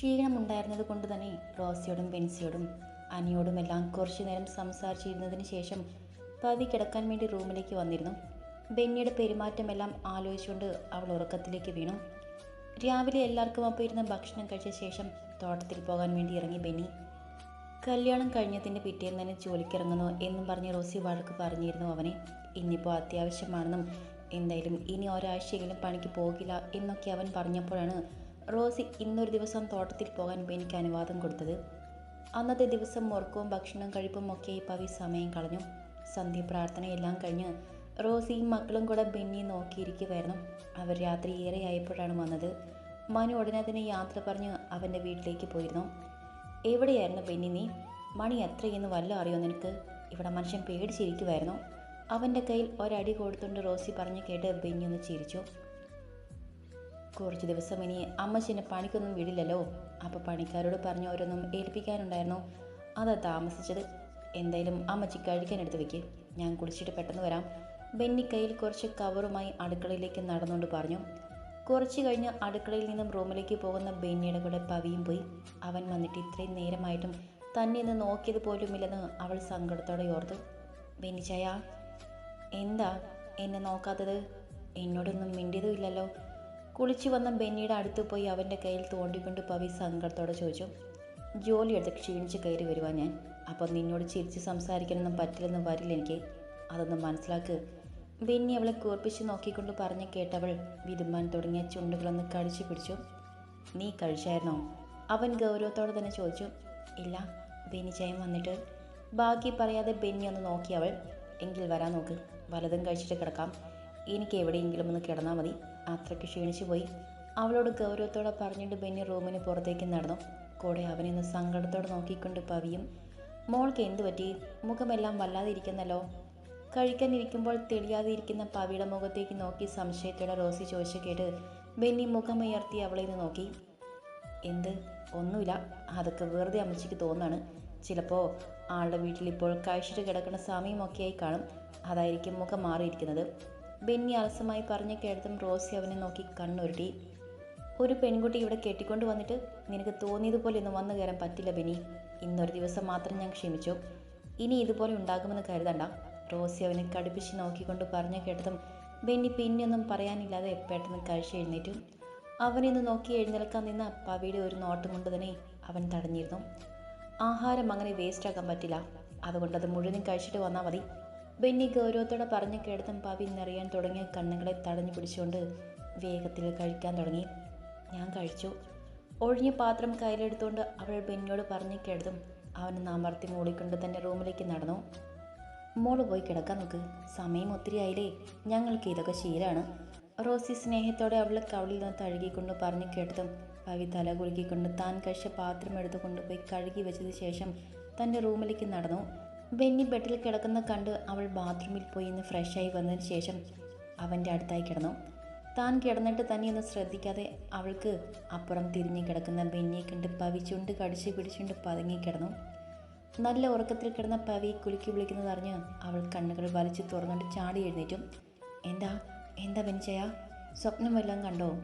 ക്ഷീണമുണ്ടായിരുന്നത് കൊണ്ട് തന്നെ റോസിയോടും ബെൻസിയോടും അനിയോടുമെല്ലാം കുറച്ചു നേരം സംസാരിച്ചിരുന്നതിന് ശേഷം പതി കിടക്കാൻ വേണ്ടി റൂമിലേക്ക് വന്നിരുന്നു. ബെന്നിയുടെ പെരുമാറ്റമെല്ലാം ആലോചിച്ചുകൊണ്ട് അവൾ ഉറക്കത്തിലേക്ക് വീണു. രാവിലെ എല്ലാവർക്കും ഒപ്പം ഇരുന്ന് ഭക്ഷണം കഴിച്ച ശേഷം തോട്ടത്തിൽ പോകാൻ വേണ്ടി ഇറങ്ങി ബെന്നി. കല്യാണം കഴിഞ്ഞതിന്റെ പിറ്റേന്ന് തന്നെ ജോലിക്കിറങ്ങുന്നു എന്നും പറഞ്ഞ് റോസി വഴക്ക് പറഞ്ഞിരുന്നു അവനെ. ഇന്നിപ്പോൾ അത്യാവശ്യമാണെന്നും എന്തായാലും ഇനി ഒരാഴ്ചയെങ്കിലും പണിക്ക് പോകില്ല എന്നൊക്കെ അവൻ പറഞ്ഞപ്പോഴാണ് റോസി ഇന്നൊരു ദിവസം തോട്ടത്തിൽ പോകാൻ എനിക്ക് അനുവാദം കൊടുത്തത്. അന്നത്തെ ദിവസം ഉറക്കവും ഭക്ഷണം കഴിപ്പും ഒക്കെ പവി സമയം കളഞ്ഞു. സന്ധ്യ പ്രാർത്ഥനയെല്ലാം കഴിഞ്ഞ് റോസിയും മക്കളും കൂടെ ബെന്നിയെ നോക്കിയിരിക്കുമായിരുന്നു അവർ രാത്രി ഏറെയായപ്പോഴാണ് വന്നത്. മനു ഉടനെ തന്നെ യാത്ര പറഞ്ഞ് അവന്റെ വീട്ടിലേക്ക് പോയിരുന്നു. എവിടെയായിരുന്നു ബെന്നി നീ? മണി എത്രയെന്ന് വല്ല അറിയോ നിനക്ക് ഇവിടെ മനുഷ്യൻ പേടിച്ചിരിക്കുമായിരുന്നു അവന്റെ കയ്യിൽ ഒരടി കൊടുത്തുകൊണ്ട് റോസി പറഞ്ഞു കേട്ട് ബെന്നി ഒന്ന് ചിരിച്ചു. കുറച്ച് ദിവസം ഇനി അമ്മച്ചിനെ പണിക്കൊന്നും വിടില്ലല്ലോ? അപ്പോൾ പണിക്കാരോട് പറഞ്ഞ് ഓരോന്നും ഏൽപ്പിക്കാനുണ്ടായിരുന്നു. അതാ താമസിച്ചത്. എന്തായാലും അമ്മച്ചി കഴിക്കാൻ എടുത്ത് വെക്ക്. ഞാൻ കുളിച്ചിട്ട് പെട്ടെന്ന് വരാം. ബെന്നി കയ്യിൽ കുറച്ച് കവറുമായി അടുക്കളയിലേക്ക് നടന്നുകൊണ്ട് പറഞ്ഞു. കുറച്ച് കഴിഞ്ഞ് അടുക്കളയിൽ നിന്നും റൂമിലേക്ക് പോകുന്ന ബെന്നിയുടെ കൂടെ പവിയും പോയി. അവൻ വന്നിട്ട് ഇത്രയും നേരമായിട്ടും തന്നെ ഇന്ന് നോക്കിയത് പോലുമില്ലെന്ന് അവൾ സങ്കടത്തോടെ ഓർത്തു. ബെന്നിച്ചായ എന്താ എന്നെ നോക്കാത്തത്? എന്നോടൊന്നും മിണ്ടിയതും ഇല്ലല്ലോ കുളിച്ചു വന്ന ബെന്നിയുടെ അടുത്ത് പോയി അവന്റെ കയ്യിൽ തോണ്ടിക്കൊണ്ട് പവി സങ്കടത്തോടെ ചോദിച്ചു ജോലിയെടുത്ത് ക്ഷീണിച്ച് കയറി വരുവാ ഞാൻ. അപ്പോൾ നിന്നോട് ചിരിച്ച് സംസാരിക്കാനൊന്നും പറ്റില്ലെന്ന് വരില്ല എനിക്ക്. അതൊന്ന് മനസ്സിലാക്ക്. ബെന്നി അവളെ കൂർപ്പിച്ച് നോക്കിക്കൊണ്ട് പറഞ്ഞ് കേട്ടവൾ വിതുമ്പാൻ തുടങ്ങിയ ചുണ്ടുകളൊന്ന് കഴിച്ചു പിടിച്ചു. നീ കഴിച്ചായിരുന്നോ? അവൻ ഗൗരവത്തോടെ തന്നെ ചോദിച്ചു. ഇല്ല ബെന്നി ചയം വന്നിട്ട്. ബാക്കി പറയാതെ ബെന്നി ഒന്ന് നോക്കി അവൾ. എങ്കിൽ വരാൻ നോക്ക്. വലതും കഴിച്ചിട്ട് കിടക്കാം. എനിക്ക് എവിടെയെങ്കിലും ഒന്ന് കിടന്നാൽ മതി. അത്രയ്ക്ക് ക്ഷീണിച്ചു പോയി. അവളോട് ഗൗരവത്തോടെ പറഞ്ഞിട്ട് ബെന്നി റൂമിന് പുറത്തേക്ക് നടന്നു. കൂടെ അവനെ സങ്കടത്തോടെ നോക്കിക്കൊണ്ട് പവിയും മോൾക്ക് എന്തു പറ്റി? മുഖമെല്ലാം വല്ലാതെ ഇരിക്കുന്നല്ലോ കഴിക്കാനിരിക്കുമ്പോൾ തെളിയാതെ ഇരിക്കുന്ന പവിയുടെ മുഖത്തേക്ക് നോക്കി സംശയത്തോടെ റോസി ചോദിച്ചു കേട്ട് ബെന്നി മുഖമുയർത്തി അവളെ നിന്ന് നോക്കി. എന്ത്? ഒന്നുമില്ല. അതൊക്കെ വെറുതെ അമ്മച്ചിക്ക് തോന്നാണ്. ചിലപ്പോൾ ആളുടെ വീട്ടിലിപ്പോൾ കഴിച്ചിട്ട് കിടക്കുന്ന സമയമൊക്കെയായി കാണും. അതായിരിക്കും മുഖം മാറിയിരിക്കുന്നത്. ബെന്നി അലസമായി പറഞ്ഞ കേട്ടതും റോസി അവനെ നോക്കി കണ്ണുരുട്ടി. ഒരു പെൺകുട്ടി ഇവിടെ കെട്ടിക്കൊണ്ട് വന്നിട്ട് നിനക്ക് തോന്നിയതുപോലെ ഒന്നും വന്നു കയറാൻ പറ്റില്ല ബെന്നി. ഇന്നൊരു ദിവസം മാത്രം ഞാൻ ക്ഷമിച്ചു. ഇനി ഇതുപോലെ ഉണ്ടാകുമെന്ന് കരുതണ്ട. റോസി അവനെ കടുപ്പിച്ച് നോക്കിക്കൊണ്ട് പറഞ്ഞ കേട്ടതും ബെന്നി പിന്നെയൊന്നും പറയാനില്ലാതെ പെട്ടെന്ന് കഴിച്ച് എഴുന്നേറ്റു. അവനെന്ന് നോക്കി എഴുന്നേൽക്കാൻ നിന്ന പവിയുടെ ഒരു നോട്ടം കൊണ്ട് തന്നെ അവൻ തടഞ്ഞിരുന്നു. ആഹാരം അങ്ങനെ വേസ്റ്റാക്കാൻ പറ്റില്ല. അതുകൊണ്ട് അത് മുഴുവനും കഴിച്ചിട്ട് വന്നാൽ മതി. ബെന്നി ഗൗരവത്തോടെ പറഞ്ഞു കേട്ടതും പവി നിറയാൻ തുടങ്ങിയ കണ്ണുകളെ തടഞ്ഞു പിടിച്ചുകൊണ്ട് വേഗത്തിൽ കഴിക്കാൻ തുടങ്ങി. ഞാൻ കഴിച്ചു. ഒഴിഞ്ഞ പാത്രം കയ്യിലെടുത്തുകൊണ്ട് അവൾ ബെന്നിയോട് പറഞ്ഞു കേട്ടതും അവനെ നാമർത്തി മൂളിക്കൊണ്ട് തന്നെ റൂമിലേക്ക് നടന്നു. മോൾ പോയി കിടക്കാൻ നോക്ക്. സമയം ഒത്തിരി ആയില്ലേ. ഞങ്ങൾക്ക് ഇതൊക്കെ ശീലമാണ് റോസി സ്നേഹത്തോടെ അവളെ കവളിൽ നിന്ന് തഴുകിക്കൊണ്ട് പറഞ്ഞു കേട്ടതും പവി തല കുലുക്കിക്കൊണ്ട് താൻ കഴിച്ച പാത്രം എടുത്തു കൊണ്ടുപോയി കഴുകി വെച്ചതിന് ശേഷം തന്റെ റൂമിലേക്ക് നടന്നു. ബെന്നി ബെഡിൽ കിടക്കുന്ന കണ്ട് അവൾ ബാത്റൂമിൽ പോയി ഇന്ന് ഫ്രഷായി വന്നതിന് ശേഷം അവന്റെ അടുത്തായി കിടന്നു. താൻ കിടന്നിട്ട് തന്നെ ഒന്ന് ശ്രദ്ധിക്കാതെ അവൾക്ക് അപ്പുറം തിരിഞ്ഞു കിടക്കുന്ന ബെന്നിയെ കണ്ട് പവി ചുണ്ട് കടിച്ച് പിടിച്ചുകൊണ്ട് പതുങ്ങി കിടന്നു. നല്ല ഉറക്കത്തിൽ കിടന്ന പവി കുലുക്കി വിളിക്കുന്നത് അറിഞ്ഞ് അവൾ കണ്ണുകൾ വലിച്ചു തുറന്നുകൊണ്ട് ചാടി എഴുന്നേറ്റും. എന്താ? എന്താ ബെനിച്ചയ സ്വപ്നം വല്ലതും കണ്ടോ?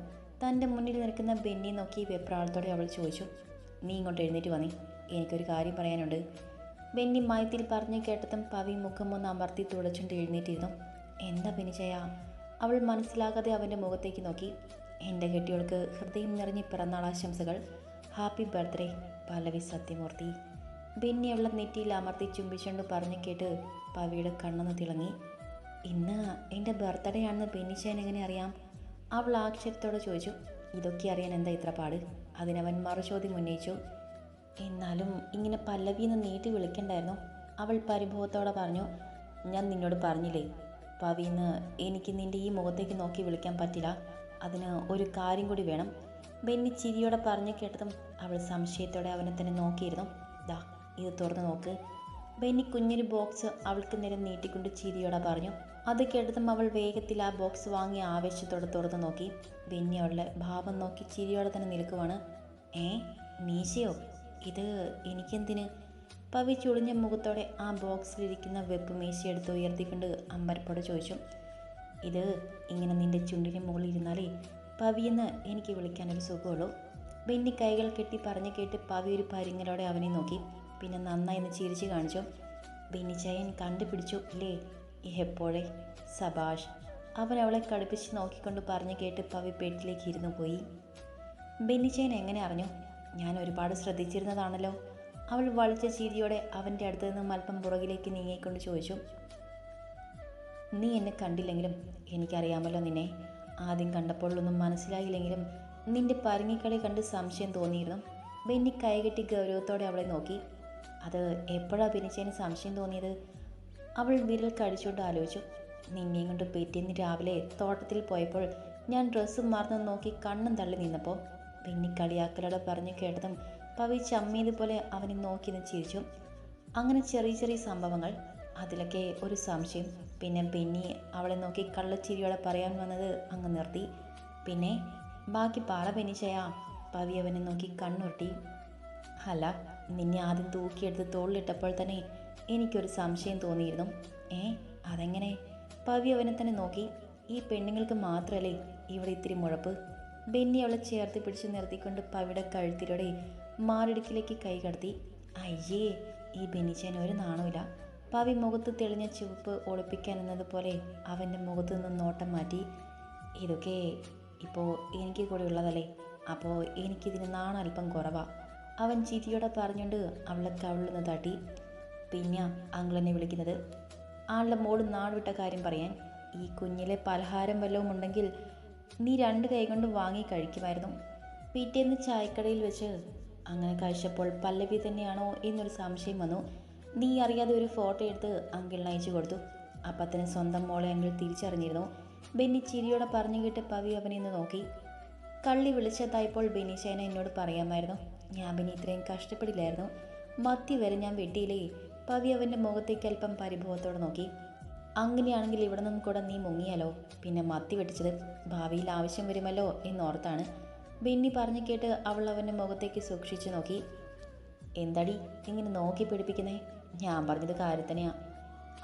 തന്റെ മുന്നിൽ നിൽക്കുന്ന ബെന്നി നോക്കി വെപ്രാളത്തോടെ അവൾ ചോദിച്ചു. നീ ഇങ്ങോട്ട് എഴുന്നേറ്റ് വന്നേ. എനിക്കൊരു കാര്യം പറയാനുണ്ട്. ബെന്നി മയത്തിൽ പറഞ്ഞു കേട്ടതും പവി മുഖം ഒന്ന് അമർത്തി തുടച്ചുകൊണ്ട് എഴുന്നേറ്റിരുന്നു. എന്താ ബെനിച്ചയ അവൾ മനസ്സിലാകാതെ അവന്റെ മുഖത്തേക്ക് നോക്കി. എന്റെ കെട്ടിയോൾക്ക് ഹൃദയം നിറഞ്ഞ് പിറന്നാളാശംസകൾ ഹാപ്പി ബർത്ത്ഡേ പല്ലവി സത്യമൂർത്തി ബെന്നി അവളെ നെറ്റിയിൽ അമർത്തി ചുംബിച്ചുകൊണ്ട് പറഞ്ഞു കേട്ട് പവിയുടെ കണ്ണൊന്ന് തിളങ്ങി. ഇന്ന് എന്റെ ബർത്ത്ഡേ ആണെന്ന് ബെന്നിച്ചാൻ എങ്ങനെ അറിയാം അവൾ ആക്ഷേപത്തോടെ ചോദിച്ചു. ഇതൊക്കെ അറിയാൻ എന്താ ഇത്ര പാട് അതിനവൻ മറുചോദ്യം ഉന്നയിച്ചു. എന്നാലും ഇങ്ങനെ പല്ലവിന്ന് നീട്ടി വിളിക്കണ്ടായിരുന്നു. അവൾ പരിഭവത്തോടെ പറഞ്ഞു ഞാൻ നിന്നോട് പറഞ്ഞില്ലേ പവിന്ന് എനിക്ക് നിന്റെ ഈ മുഖത്തേക്ക് നോക്കി വിളിക്കാൻ പറ്റില്ല. അതിന് ഒരു കാര്യം കൂടി വേണം. ബെന്നി ചിരിയോടെ പറഞ്ഞു കേട്ടതും അവൾ സംശയത്തോടെ അവനെ തന്നെ നോക്കിയിരുന്നു. ദാ ഇത് തുറന്നു നോക്ക്. ബെന്നി കുഞ്ഞൊരു ബോക്സ് അവൾക്ക് നേരെ നീട്ടിക്കൊണ്ട് ചിരിയോടെ പറഞ്ഞു. അത് കേട്ടതും അവൾ വേഗത്തിൽ ആ ബോക്സ് വാങ്ങി ആവേശത്തോടെ തുറന്നു നോക്കി. ബെന്നി അവളുടെ ഭാവം നോക്കി ചിരിയോടെ തന്നെ നിൽക്കുവാണ്. ഏ മീശയോ? ഇത് എനിക്കെന്തിന്? പവി ചുളിഞ്ഞ മുഖത്തോടെ ആ ബോക്സിലിരിക്കുന്ന വെപ്പ് മേശ എടുത്ത് ഉയർത്തിക്കൊണ്ട് അമ്പരപ്പോടെ ചോദിച്ചു ഇത് ഇങ്ങനെ നിന്റെ ചുണ്ടിന് മുകളിൽ ഇരുന്നാലേ പവിയെന്ന് എനിക്ക് വിളിക്കാനൊരു സുഖമുള്ളൂ. ബെന്നി കൈകൾ കെട്ടി പറഞ്ഞു കേട്ട് പവി ഒരു പരിങ്ങലോടെ അവനെ നോക്കി പിന്നെ നന്നായി ഒന്ന് ചിരിച്ചു കാണിച്ചു ബെന്നിച്ചായൻ കണ്ടുപിടിച്ചു അല്ലേ എപ്പോഴേ? സബാഷ്. അവൻ അവളെ കടുപ്പിച്ച് നോക്കിക്കൊണ്ട് പറഞ്ഞു കേട്ട് പവി പെട്ടിലേക്ക് ഇരുന്നു പോയി. ബെന്നിച്ചയൻ എങ്ങനെ അറിഞ്ഞു? ഞാൻ ഒരുപാട് ശ്രദ്ധിച്ചിരുന്നതാണല്ലോ. അവൾ വളിച്ച ചീരിയോടെ അവന്റെ അടുത്ത് നിന്നും അല്പം പുറകിലേക്ക് നീങ്ങിക്കൊണ്ട് ചോദിച്ചു നീ എന്നെ കണ്ടില്ലെങ്കിലും എനിക്കറിയാമല്ലോ നിന്നെ. ആദ്യം കണ്ടപ്പോഴൊന്നും മനസ്സിലായില്ലെങ്കിലും നിന്റെ പരങ്ങിക്കളി കണ്ട് സംശയം തോന്നിയിരുന്നു. ബെന്നി കൈകെട്ടി ഗൗരവത്തോടെ അവളെ നോക്കി. അത് എപ്പോഴാണ് ബെന്നിച്ചേന് സംശയം തോന്നിയത്? അവൾ വിരൽ കടിച്ചുകൊണ്ട് ആലോചിച്ചു. നിന്നെയും കൊണ്ട് പിറ്റേന്ന് രാവിലെ തോട്ടത്തിൽ പോയപ്പോൾ ഞാൻ ഡ്രസ്സും മറന്നു നോക്കി കണ്ണും തള്ളി നിന്നപ്പോൾ ബെന്നി കളിയാക്കലോടെ പറഞ്ഞു കേട്ടതും പവി ചമ്മിയതുപോലെ അവനെ നോക്കി നിന്ന് ചിരിച്ചു. അങ്ങനെ ചെറിയ ചെറിയ സംഭവങ്ങൾ. അതിലൊക്കെ ഒരു സംശയം. പിന്നെ പെണ്ണി അവളെ നോക്കി കള്ളച്ചിരിയോടെ പറയാൻ വന്നത് അങ്ങ് നിർത്തി. പിന്നെ ബാക്കി പാറ പെനിച്ചയാ പവി അവനെ നോക്കി കണ്ണുരുട്ടി. അല്ല നിന്നെ ആദ്യം തൂക്കിയെടുത്ത് തോളിലിട്ടപ്പോൾ തന്നെ എനിക്കൊരു സംശയം തോന്നിയിരുന്നു. ഏ അതെങ്ങനെ? പവി അവനെ തന്നെ നോക്കി. ഈ പെണ്ണുങ്ങൾക്ക് മാത്രമല്ലേ ഇവിടെ ഇത്തിരി മുഴപ്പ്? ബെന്നി അവളെ ചേർത്ത് പിടിച്ച് നിർത്തിക്കൊണ്ട് പവിട കഴുത്തിലൂടെ മാറിടുക്കിലേക്ക് കൈ കടത്തി അയ്യേ ഈ ബെന്നിച്ചേൻ ഒരു നാണമില്ല പവി മുഖത്ത് തെളിഞ്ഞ ചുവപ്പ് ഒളിപ്പിക്കാൻ എന്നതുപോലെ അവന്റെ മുഖത്ത് നിന്ന് നോട്ടം മാറ്റി ഇതൊക്കെ ഇപ്പോൾ എനിക്ക് കൂടെ ഉള്ളതല്ലേ? അപ്പോൾ എനിക്കിതിന് നാണം അല്പം കുറവാ. അവൻ ചിരിയോടെ പറഞ്ഞുകൊണ്ട് അവളെ കവിളിൽ നിന്ന് തട്ടി. പിന്നെ അങ്കിളെന്നെ വിളിക്കുന്നത്. ആളുടെ മോൾ നാട് വിട്ട കാര്യം പറയാൻ ഈ കുഞ്ഞിലെ പലഹാരം വല്ലതും ഉണ്ടെങ്കിൽ നീ രണ്ട് കൈ കൊണ്ട് വാങ്ങി കഴിക്കുമായിരുന്നു. പിറ്റേന്ന് ചായക്കടയിൽ വെച്ച് അങ്ങനെ കഴിച്ചപ്പോൾ പല്ലവി തന്നെയാണോ എന്നൊരു സംശയം വന്നു. നീ അറിയാതെ ഒരു ഫോട്ടോ എടുത്ത് അങ്കിളിന് അയച്ചു കൊടുത്തു. അപ്പത്തിന് സ്വന്തം മോളെ അങ്കിൾ തിരിച്ചറിഞ്ഞിരുന്നു. ബെന്നി ചിരിയോടെ പറഞ്ഞു കേട്ട് പവി അവനെ ഒന്ന് നോക്കി. കള്ളി വിളിച്ചതായപ്പോൾ ബെനീഷേന എന്നോട് പറയാമായിരുന്നു. ഞാൻ പിന്നെ ഇത്രയും കഷ്ടപ്പെടില്ലായിരുന്നു. മത്തി വരെ ഞാൻ വെട്ടിയില്ലേ? പവി അവന്റെ മുഖത്തേക്ക് അല്പം പരിഭവത്തോടെ നോക്കി. അങ്ങനെയാണെങ്കിൽ ഇവിടെ നിന്നും കൂടെ നീ മുങ്ങിയാലോ? പിന്നെ മത്തി വെട്ടിച്ചത് ഭാവിയിൽ ആവശ്യം വരുമല്ലോ എന്നോർത്താണ്. ബെന്നി പറഞ്ഞു കേട്ട് അവൾ അവന്റെ മുഖത്തേക്ക് സൂക്ഷിച്ചു നോക്കി. എന്താടി ഇങ്ങനെ നോക്കി പിടിപ്പിക്കുന്നേ? ഞാൻ പറഞ്ഞത് കാര്യത്തന്നെയാ.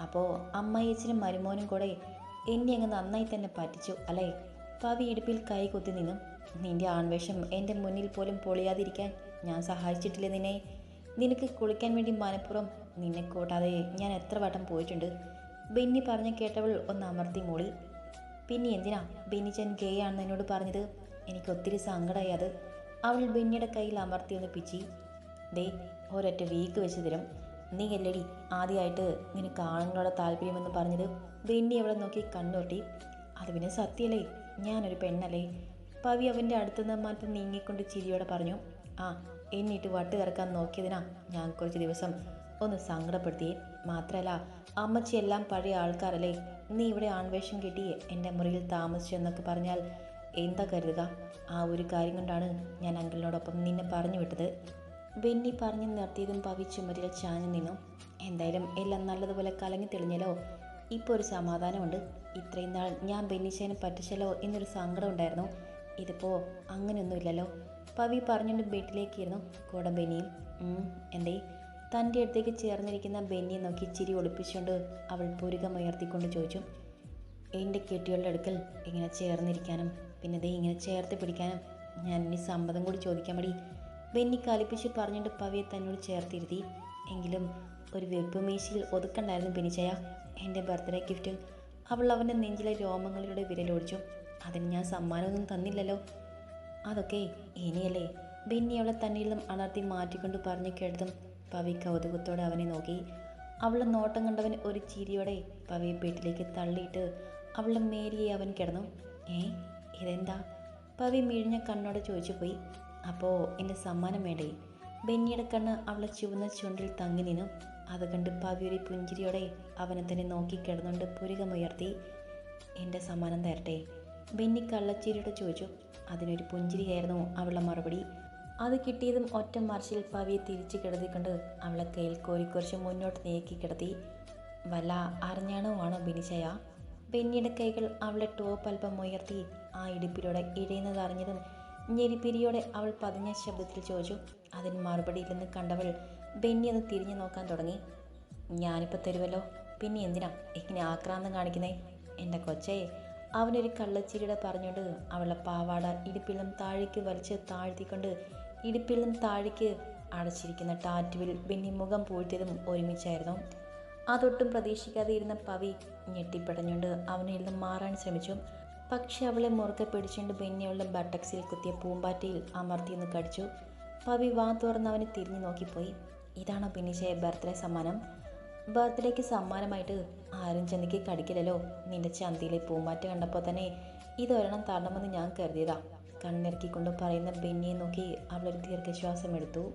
അപ്പോൾ അമ്മയച്ചനും മരുമോനും കൂടെ എന്നെ അങ്ങ് നന്നായി തന്നെ പറ്റിച്ചു അല്ലേ? പവി ഇടുപ്പിൽ കൈ കുത്തി നിന്നും. നിന്റെ ആൺവേഷം എന്റെ മുന്നിൽ പോലും പൊളിയാതിരിക്കാൻ ഞാൻ സഹായിച്ചിട്ടില്ല നിന്നെ? നിനക്ക് കുളിക്കാൻ വേണ്ടി മനപ്പുറം നിന്നെ കൂട്ടാതെ ഞാൻ എത്ര വട്ടം പോയിട്ടുണ്ട്? ബെന്നി പറഞ്ഞ് കേട്ടവൾ ഒന്ന് അമർത്തി മൂളി പിന്നെ എന്തിനാ? ബെന്നിച്ചൻ ഗേ ആണെന്ന് എന്നോട് പറഞ്ഞത്? എനിക്ക് ഒത്തിരി സങ്കടമായി അത്. അവൾ ബെന്നിയുടെ കയ്യിൽ അമർത്തി ഒന്ന് പിച്ചി. ദേ ഒരൊറ്റ വീക്ക് വെച്ച് തരും. നീ അല്ലടി ആദ്യമായിട്ട് നിനക്ക് ആണുങ്ങളോട് താല്പര്യമെന്ന് പറഞ്ഞത്. ബെന്നി അവളെ നോക്കി കണ്ണൊട്ടി അത് പിന്നെ സത്യല്ലേ? ഞാനൊരു പെണ്ണല്ലേ? പവി അവന്റെ അടുത്തുനിന്ന് മാറ്റം നീങ്ങിക്കൊണ്ട് ചിരിയോടെ പറഞ്ഞു. ആ എന്നിട്ട് വട്ട് നോക്കിയതിനാ ഞാൻ കുറച്ച് ദിവസം ഒന്ന് സങ്കടപ്പെടുത്തിയേ. മാത്രമല്ല അമ്മച്ചി എല്ലാം പഴയ ആൾക്കാരല്ലേ? നീ ഇവിടെ ആൺവേഷം കിട്ടി എന്റെ മുറിയിൽ താമസിച്ചു എന്നൊക്കെ പറഞ്ഞാൽ എന്താ കരുതുക? ആ ഒരു കാര്യം കൊണ്ടാണ് ഞാൻ അങ്കിളിനോടൊപ്പം നിന്നെ പറഞ്ഞു വിട്ടത്. വെന്നി പറഞ്ഞു നിർത്തിയതും പവി ചുമരിൽ ചാഞ്ഞു നിന്നു. എന്തായാലും എല്ലാം നല്ലതുപോലെ കലങ്ങി തെളിഞ്ഞല്ലോ. ഇപ്പോൾ ഒരു സമാധാനമുണ്ട്. ഇത്രയും നാൾ ഞാൻ ബെന്നിച്ചേനെ പറ്റിച്ചല്ലോ എന്നൊരു സങ്കടം ഉണ്ടായിരുന്നു. ഇതിപ്പോൾ അങ്ങനെയൊന്നുമില്ലല്ലോ. പവി പറഞ്ഞുകൊണ്ട് ബെഡിലേക്കിരുന്നു. കൂടെ ബെന്നിയും "ഉം, എന്തേ? തന്റെ അടുത്തേക്ക് ചേർന്നിരിക്കുന്ന ബെന്നിയെ നോക്കി ചിരി ഒളിപ്പിച്ചുകൊണ്ട് അവൾ പുരുകമുയർത്തിക്കൊണ്ട് ചോദിച്ചു എന്റെ കെട്ടികളുടെ അടുക്കൽ ഇങ്ങനെ ചേർന്നിരിക്കാനും പിന്നെ ദേ ഇങ്ങനെ ചേർത്ത് പിടിക്കാനും ഞാൻ ഇനി സമ്മതം കൂടി ചോദിക്കാൻ മതി ബെന്നി കലിപ്പിച്ച് പറഞ്ഞിട്ട് പവിയെ തന്നോട് ചേർത്തിരുത്തി എങ്കിലും ഒരു വെപ്പ് മീശയിൽ ഒതുക്കണ്ടായിരുന്നു ബെനിച്ചയ എന്റെ ബർത്ത്ഡേ ഗിഫ്റ്റ്. അവൾ അവന്റെ നെഞ്ചിലെ രോമങ്ങളിലൂടെ വിരലൊടിച്ചു അതിന് ഞാൻ സമ്മാനമൊന്നും തന്നില്ലല്ലോ. അതൊക്കെ ഇനിയല്ലേ? ബെന്നി അവളെ തന്നിൽ അണർത്തി മാറ്റിക്കൊണ്ട് പറഞ്ഞു കേട്ടതും പവി കൗതുകത്തോടെ അവനെ നോക്കി. അവളുടെ നോട്ടം കണ്ടവൻ ഒരു ചിരിയോടെ പവിയെ വീട്ടിലേക്ക് തള്ളിയിട്ട് അവളുടെ മേരിയെ അവൻ കിടന്നു. ഏ ഇതെന്താ? പവി മിഴിഞ്ഞ കണ്ണോടെ ചോദിച്ചു പോയി. അപ്പോൾ എന്റെ സമ്മാനം വേണ്ടേ? ബെന്നിയുടെ കണ്ണ് അവളെ ചുവന്ന ചുണ്ടിൽ തങ്ങി നിന്നു. അത് കണ്ട് പവി ഒരു പുഞ്ചിരിയോടെ അവനെ തന്നെ നോക്കി കിടന്നുകൊണ്ട് പുരികമുയർത്തി. എന്റെ സമ്മാനം തരട്ടെ? ബെന്നി കള്ളച്ചിരിയോടെ ചോദിച്ചു. അതിനൊരു പുഞ്ചിരിയായിരുന്നു അവളുടെ മറുപടി. അത് കിട്ടിയതും ഒറ്റ മറിച്ചിൽ പവിയെ തിരിച്ചു കിടത്തിക്കൊണ്ട് അവളെ കയ്യിൽ കോരിക്കുറിച്ച് മുന്നോട്ട് നീക്കി കിടത്തി. വല്ല അറിഞ്ഞാണോ ബിനിശയ ബെന്നിയുടെ കൈകൾ അവളെ ടോപ്പ് അല്പം ഉയർത്തി ആ ഇടുപ്പിലൂടെ ഇഴയുന്നത് അറിഞ്ഞതും ഞെരിപ്പിരിയോടെ അവൾ പതിഞ്ഞ ശബ്ദത്തിൽ ചോദിച്ചു അതിന് മറുപടിയില്ലെന്ന് കണ്ടവൾ ബെന്നി അത് തിരിഞ്ഞു നോക്കാൻ തുടങ്ങി. ഞാനിപ്പോൾ തരുമല്ലോ പിന്നെ എന്തിനാ ഇങ്ങനെ ആക്രാന്തം കാണിക്കുന്നേ? എന്റെ കൊച്ചേ അവനൊരു കള്ളച്ചിരിയുടെ പറഞ്ഞുകൊണ്ട് അവളുടെ പാവാട ഇടുപ്പിലും താഴേക്ക് വലിച്ച് താഴ്ത്തിക്കൊണ്ട് ഇടുപ്പിൽ നിന്നും താഴേക്ക് അടച്ചിരിക്കുന്ന ടാറ്റുവിൽ ബെന്നി മുഖം പൂഴ്ത്തിയതും ഒരുമിച്ചായിരുന്നു. അതൊട്ടും പ്രതീക്ഷിക്കാതെ ഇരുന്ന പവി ഞെട്ടിപ്പടഞ്ഞുകൊണ്ട് അവനിൽ നിന്ന് മാറാൻ ശ്രമിച്ചു. പക്ഷെ അവളെ മുറുക്കെ പിടിച്ചുകൊണ്ട് ബെന്നി ബട്ടക്സിൽ കുത്തിയ പൂമ്പാറ്റയിൽ അമർത്തിയെന്ന് കടിച്ചു. പവി വാ തുറന്ന് അവനെ തിരിഞ്ഞു നോക്കിപ്പോയി. ഇതാണോ ബെന്നിച്ചയ ബർത്ത്ഡേ സമ്മാനം? ബർത്ത്ഡേക്ക് സമ്മാനമായിട്ട് ആരും ചെന്നിക്ക് കടിക്കില്ലല്ലോ. നിന്റെ ചന്തിയിലെ പൂമ്പാറ്റ കണ്ടപ്പോൾ തന്നെ ഇതൊരെണ്ണം തരണമെന്ന് ഞാൻ കരുതിയതാ. കണ്ണിറക്കിക്കൊണ്ട് പറയുന്ന ബെന്നിയെ നോക്കി അവളൊരു ദീർഘശ്വാസം എടുത്തു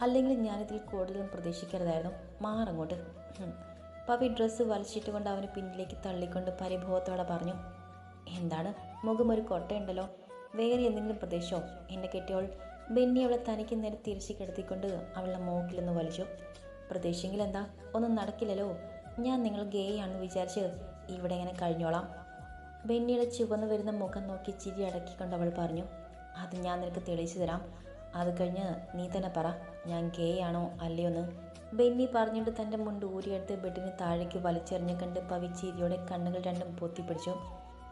അല്ലെങ്കിൽ ഞാനിതിൽ കൂടുതലും പ്രതീക്ഷിക്കരുതായിരുന്നു. മാറങ്ങോട്ട്. പവി ഡ്രസ്സ് വലിച്ചിട്ടുകൊണ്ട് അവന് പിന്നിലേക്ക് തള്ളിക്കൊണ്ട് പരിഭവത്തോടെ പറഞ്ഞു എന്താണ്? മുഖം ഒരു കൊട്ടയുണ്ടല്ലോ. വേറെ എന്തെങ്കിലും പ്രദേശമോ എന്നെ കെട്ടിയോൾ ബെന്നി അവളെ തനിക്ക് നേരെ തിരിച്ചു കിടത്തിക്കൊണ്ട് അവളുടെ മോക്കിലൊന്ന് വലിച്ചു. പ്രതീക്ഷയെങ്കിൽ എന്താ ഒന്നും നടക്കില്ലല്ലോ. ഞാൻ നിങ്ങൾ ഗേ ആണെന്ന് വിചാരിച്ച് ഇവിടെ ഇങ്ങനെ കഴിഞ്ഞോളാം. ബെന്നിയുടെ ചുവന്നു വരുന്ന മുഖം നോക്കി ചിരി അടക്കിക്കൊണ്ട് അവൾ പറഞ്ഞു അത് ഞാൻ നിനക്ക് തെളിയിച്ചു തരാം. അത് കഴിഞ്ഞ് നീ തന്നെ പറ ഞാൻ ഗേ ആണോ അല്ലയോന്ന് ബെന്നി പറഞ്ഞിട്ട് തന്റെ മുണ്ട് ഊരിയെടുത്ത് ബെഡിന് താഴേക്ക് വലിച്ചെറിഞ്ഞ് കണ്ട് പവി ചിരിയോടെ കണ്ണുകൾ രണ്ടും പൊത്തിപ്പിടിച്ചു.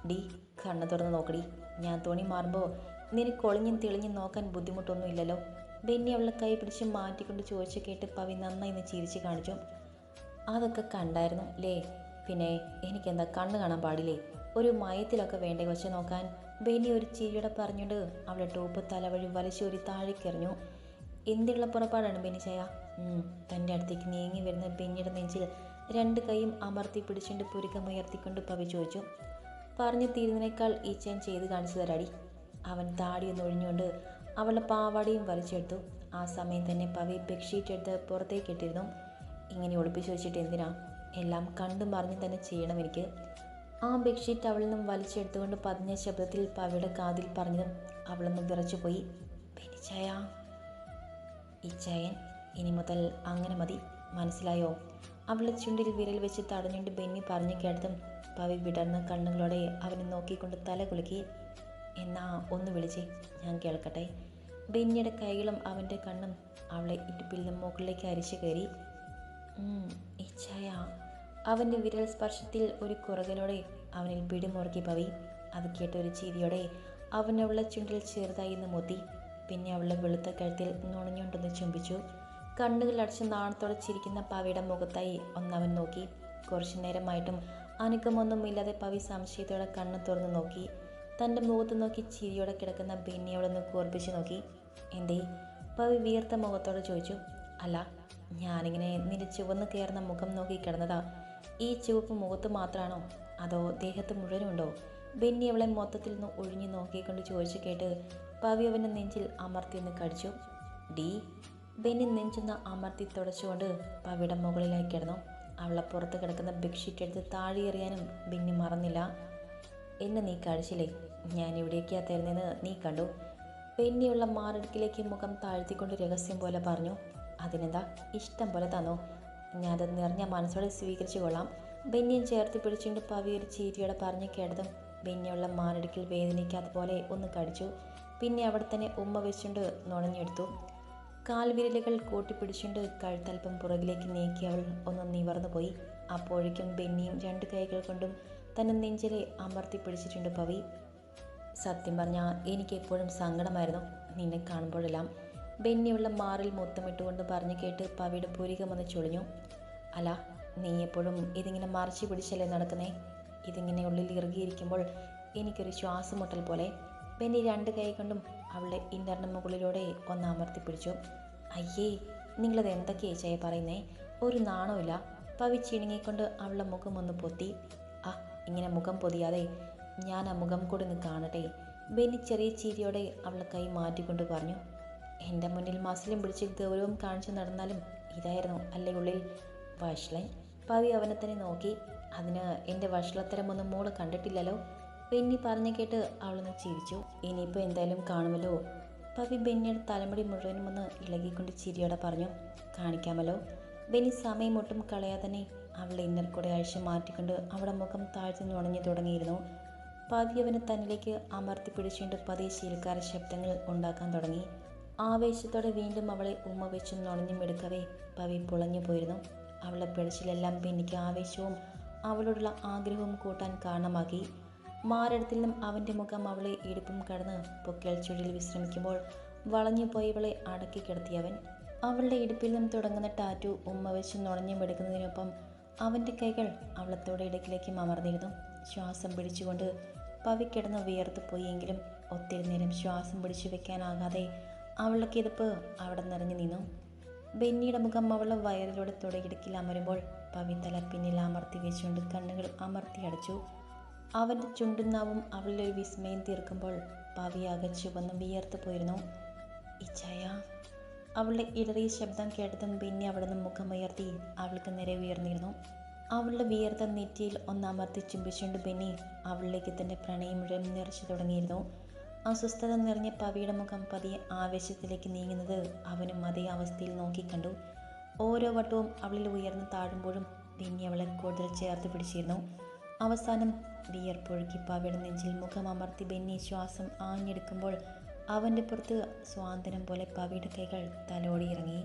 ഡി കണ്ണ് തുറന്ന് നോക്കടി ഞാൻ തോണി മാറുമ്പോൾ നിനക്ക് ഒളിഞ്ഞും തെളിഞ്ഞും നോക്കാൻ ബുദ്ധിമുട്ടൊന്നും ഇല്ലല്ലോ. ബെന്നി അവളെ കൈ പിടിച്ച് മാറ്റിക്കൊണ്ട് ചോദിച്ചു കേട്ട് പവി നന്നായി ഒന്ന് ചിരിച്ച് കാണിച്ചു. അതൊക്കെ കണ്ടായിരുന്നു ലേ. പിന്നെ എനിക്കെന്താ കണ്ണ് കാണാൻ പാടില്ലേ? ഒരു മയത്തിലൊക്കെ വേണ്ടേ വെച്ച് നോക്കാൻ? ബെന്നി ഒരു ചിരിയുടെ പറഞ്ഞുകൊണ്ട് അവളുടെ ടോപ്പ് തലവഴി വലിച്ചു ഒരു താഴേക്കെറിഞ്ഞു എന്തിനുള്ള പുറപ്പാടാണ് ബെന്നി ചായ? തന്റെ അടുത്തേക്ക് നീങ്ങി വരുന്ന ബെന്നിയുടെ നെഞ്ചിൽ രണ്ട് കൈയും അമർത്തി പിടിച്ചുകൊണ്ട് പുരുക്കമുയർത്തിക്കൊണ്ട് പവി ചോദിച്ചു. പറഞ്ഞു തീരുന്നതിനേക്കാൾ ഈച്ചൻ ചെയ്ത് കാണിച്ചു തരാടി. അവൻ താടിയൊന്ന് ഒഴിഞ്ഞുകൊണ്ട് അവളുടെ പാവാടിയും വലിച്ചെടുത്തു. ആ സമയം തന്നെ പവി ബെഡ്ഷീറ്റ് എടുത്ത് പുറത്തേക്ക് ഇട്ടിരുന്നു. ഇങ്ങനെ ഒളിപ്പിച്ചു വെച്ചിട്ട് എന്തിനാ? എല്ലാം കണ്ടും പറഞ്ഞും തന്നെ ചെയ്യണം എനിക്ക്. ആ ബെഡ്ഷീറ്റ് അവളിൽ നിന്നും വലിച്ചെടുത്തുകൊണ്ട് പതിഞ്ഞ ശബ്ദത്തിൽ പവിയുടെ കാതിൽ പറഞ്ഞതും അവളൊന്ന് വിറച്ചുപോയി പെരിച്ചായ ചയൻ ഇനി മുതൽ അങ്ങനെ മതി മനസ്സിലായോ? അവളുടെ ചുണ്ടിൽ വിരൽ വെച്ച് തടഞ്ഞുകൊണ്ട് ബെന്നി പറഞ്ഞു കേട്ടതും പവി വിടർന്ന കണ്ണുകളോടെ അവനെ നോക്കിക്കൊണ്ട് തല കുലുക്കി എന്നാ ഒന്ന് വിളിച്ചേ ഞാൻ കേൾക്കട്ടെ. ബെന്നിയുടെ കൈകളും അവന്റെ കണ്ണും അവളെ ഇടുപ്പിൽ മുകളിലേക്ക് അരിച്ചു കയറി ഈ ഇച്ഛായ അവന്റെ വിരൽ സ്പർശത്തിൽ ഒരു കുറകലോടെ അവനിൽ പിടിമുറുക്കി പവി. അത് കേട്ട ഒരു ചിരിയോടെ അവൻ ചുണ്ടിൽ ചെറുതായി നിന്ന് മുത്തി. പിന്നെ അവളുടെ വെളുത്ത കഴുത്തിൽ നുണഞ്ഞുകൊണ്ടൊന്ന് ചുംബിച്ചു. കണ്ണുകൾ അടച്ച് നാണത്തോടെ ചിരിക്കുന്ന പവിയുടെ മുഖത്തായി ഒന്നവൻ നോക്കി. കുറച്ചു നേരമായിട്ടും അനുക്കമൊന്നുമില്ലാതെ പവി സംശയത്തോടെ കണ്ണ് തുറന്നു നോക്കി. തന്റെ മുഖത്ത് നോക്കി ചിരിയോടെ കിടക്കുന്ന ബെന്നിയോടൊന്ന് കൂർപ്പിച്ച് നോക്കി. എന്തേ? പവി വീർത്ത മുഖത്തോടെ ചോദിച്ചു. അല്ല ഞാനിങ്ങനെ നിന്റെ ചുവന്ന് കയറുന്ന മുഖം നോക്കി കിടന്നതാ. ഈ ചുവപ്പ് മുഖത്ത് മാത്രമാണോ അതോ ദേഹത്ത് മുഴുവനുണ്ടോ ബെന്നി അവളെ മൊത്തത്തിൽ നിന്ന് ഒഴിഞ്ഞു നോക്കിക്കൊണ്ട് ചോദിച്ചു കേട്ട് പവി അവന്റെ നെഞ്ചിൽ അമർത്തി എന്ന് കടിച്ചു. ഡി ബെന്നി നെഞ്ചൊന്ന് അമർത്തി തുടച്ചുകൊണ്ട് പവിയുടെ മുകളിലായി കിടന്നു. അവളെ പുറത്ത് കിടക്കുന്ന ബെഡ്ഷീറ്റ് എടുത്ത് താഴെ ബെന്നി മറന്നില്ല. എന്നെ നീ കഴിച്ചില്ലേ ഞാൻ ഇവിടേക്കാ നീ കണ്ടു? ബെന്നിയുള്ള മാറിടുക്കിലേക്ക് മുഖം താഴ്ത്തിക്കൊണ്ട് രഹസ്യം പോലെ പറഞ്ഞു. അതിനെന്താ? ഇഷ്ടം പോലെ തന്നോ? ഞാനത് നിറഞ്ഞ മനസ്സോടെ സ്വീകരിച്ചു കൊള്ളാം. ബെന്നിയും ചേർത്ത് പിടിച്ചുകൊണ്ട് പവി ഒരു ചീരിയോടെ പറഞ്ഞു കേട്ടതും ബെന്നിയുള്ള മാറിടുക്കിൽ വേദനിക്കാത്ത പോലെ ഒന്ന് കടിച്ചു. പിന്നെ അവിടെ തന്നെ ഉമ്മ വെച്ചുകൊണ്ട് നുണഞ്ഞെടുത്തു. കാൽവിരലുകൾ കൂട്ടിപ്പിടിച്ചുകൊണ്ട് കഴുത്തൽപ്പം പുറകിലേക്ക് നീക്കി അവൾ ഒന്ന് നിവർന്നു പോയി. അപ്പോഴേക്കും ബെന്നിയും രണ്ട് കൈകൾ കൊണ്ടും തന്നെ നെഞ്ചിലെ അമർത്തി പിടിച്ചിട്ടുണ്ട് പവി. സത്യം പറഞ്ഞാൽ എനിക്ക് എപ്പോഴും സങ്കടമായിരുന്നു നിന്നെ കാണുമ്പോഴെല്ലാം. ബെന്നിയുള്ള മാറിൽ മുത്തമിട്ടുകൊണ്ട് പറഞ്ഞു കേട്ട് പവിയുടെ പുരികം ഒന്ന് ചൊളിഞ്ഞു. അല്ല നീ എപ്പോഴും ഇതിങ്ങനെ മറിച്ച് പിടിച്ചല്ലേ നടക്കുന്നേ? ഇതിങ്ങനെ ഉള്ളിൽ ഇറുകിയിരിക്കുമ്പോൾ എനിക്കൊരു ശ്വാസമുട്ടൽ പോലെ ബെന്നി രണ്ട് കൈ കൊണ്ടും അവളുടെ ഇന്നറിന് മുകളിലൂടെ ഒന്ന് അമർത്തി പിടിച്ചു. അയ്യേ നിങ്ങളത് എന്തൊക്കെയാ ചേ പറയുന്നേ? ഒരു നാണമില്ല പവി ചിണുങ്ങിക്കൊണ്ട് അവളുടെ മുഖം ഒന്ന് പൊത്തി. ആ ഇങ്ങനെ മുഖം പൊതിയാതെ ഞാൻ ആ മുഖം കൂടി ഒന്ന് കാണട്ടെ. ബെന്നി ചെറിയ ചീരിയോടെ അവളെ കൈ മാറ്റിക്കൊണ്ട് പറഞ്ഞു. എന്റെ മുന്നിൽ മസിലും പിടിച്ച് ഗൗരവം കാണിച്ചു നടന്നാലും ഇതായിരുന്നു അല്ലേ ഉള്ളിൽ വഷളൻ പവി അവനെ തന്നെ നോക്കി. അതിന് എന്റെ വഷളത്തരമൊന്നും മോൾ കണ്ടിട്ടില്ലല്ലോ. ബെന്നി പറഞ്ഞു കേട്ട് അവളൊന്ന് ചിരിച്ചു. ഇനിയിപ്പോൾ എന്തായാലും കാണുമല്ലോ. പവി ബെന്നിയുടെ തലമുടി മുഴുവനും ഒന്ന് ഇളകിക്കൊണ്ട് ചിരിയോടെ പറഞ്ഞു കാണിക്കാമല്ലോ. ബെന്നി സമയം ഒട്ടും കളയാതെ തന്നെ അവളുടെ ഇന്നർ കൂടെ അഴിച്ച് മാറ്റിക്കൊണ്ട് അവളുടെ മുഖം താഴ്ത്തി നുണഞ്ഞു തുടങ്ങിയിരുന്നു. പവി അവനെ തന്നിലേക്ക് അമർത്തി പിടിച്ചുകൊണ്ട് പതിയെ ശീലക്കാര ശബ്ദങ്ങൾ ഉണ്ടാക്കാൻ തുടങ്ങി. ആവേശത്തോടെ വീണ്ടും അവളെ ഉമ്മ വെച്ചും നുണഞ്ഞും എടുക്കവേ പവി പുളഞ്ഞു പോയിരുന്നു. അവളുടെ പിഴച്ചിലെല്ലാം ബെന്നിക്ക് ആവേശവും അവളോടുള്ള ആഗ്രഹവും കൂട്ടാൻ കാരണമാക്കി. മാരടത്തിൽ നിന്നും അവന്റെ മുഖം അവളെ ഇടുപ്പും കടന്ന് പൊക്കൽ ചുഴിയിൽ വിശ്രമിക്കുമ്പോൾ വളഞ്ഞു പോയി ഇവളെ അടക്കി കിടത്തിയവൻ അവളുടെ ഇടുപ്പിൽ നിന്നും തുടങ്ങുന്ന ടാറ്റു ഉമ്മ വെച്ച് നുണഞ്ഞു മെടുക്കുന്നതിനൊപ്പം അവന്റെ കൈകൾ അവളത്തോടെ ഇടയ്ക്കിലേക്ക് അമർന്നിരുന്നു. ശ്വാസം പിടിച്ചുകൊണ്ട് പവിക്കിടന്ന് വിയർത്തു പോയെങ്കിലും ഒത്തിരി നേരം ശ്വാസം പിടിച്ചു വെക്കാനാകാതെ അവളുടെ കിതപ്പ് അവിടെ നിറഞ്ഞു നിന്നു. ബെന്നിയുടെ മുഖം അവളുടെ വയറിലൂടെ തുടയിടുക്കിൽ അമരുമ്പോൾ പവിത്തല തല പിന്നിൽ അമർത്തി വെച്ചുകൊണ്ട് കണ്ണുകൾ അമർത്തി അടച്ചു. അവന്റെ ചുണ്ടുന്നാവും അവളുടെ ഒരു വിസ്മയം തീർക്കുമ്പോൾ പവി അകച്ചു വന്ന് വിയർത്തു പോയിരുന്നു. ഇച്ഛായ അവളുടെ ഇടറിയ ശബ്ദം കേട്ടതും ബെന്നി അവിടെ നിന്ന് മുഖമുയർത്തി അവൾക്ക് നേരെ ഉയർന്നിരുന്നു അവളുടെ വിയർത്ത നെറ്റിയിൽ ഒന്ന് അമർത്തി ചുംബിച്ചുകൊണ്ട് ബെന്നി അവളിലേക്ക് തന്റെ പ്രണയം മുഴുവൻ നിറച്ചു തുടങ്ങിയിരുന്നു. അസ്വസ്ഥത നിറഞ്ഞ പവിയുടെ മുഖം പതിയെ ആവേശത്തിലേക്ക് നീങ്ങുന്നത് അവനും അതേ അവസ്ഥയിൽ നോക്കിക്കണ്ടു. ഓരോ വട്ടവും അവളിൽ ഉയർന്നു താഴുമ്പോഴും വിന്നി അവളെ കൂടുതൽ ചേർത്ത് പിടിച്ചിരുന്നു. അവസാനം വിയർപ്പൊഴുക്കി പവിയുടെ നെഞ്ചിൽ മുഖം അമർത്തി ബെന്നി ശ്വാസം ആഞ്ഞെടുക്കുമ്പോൾ അവന്റെ പുറത്ത് സ്വാതന്ത്ര്യം പോലെ പവിയുടെ കൈകൾ തലോടിയിറങ്ങി.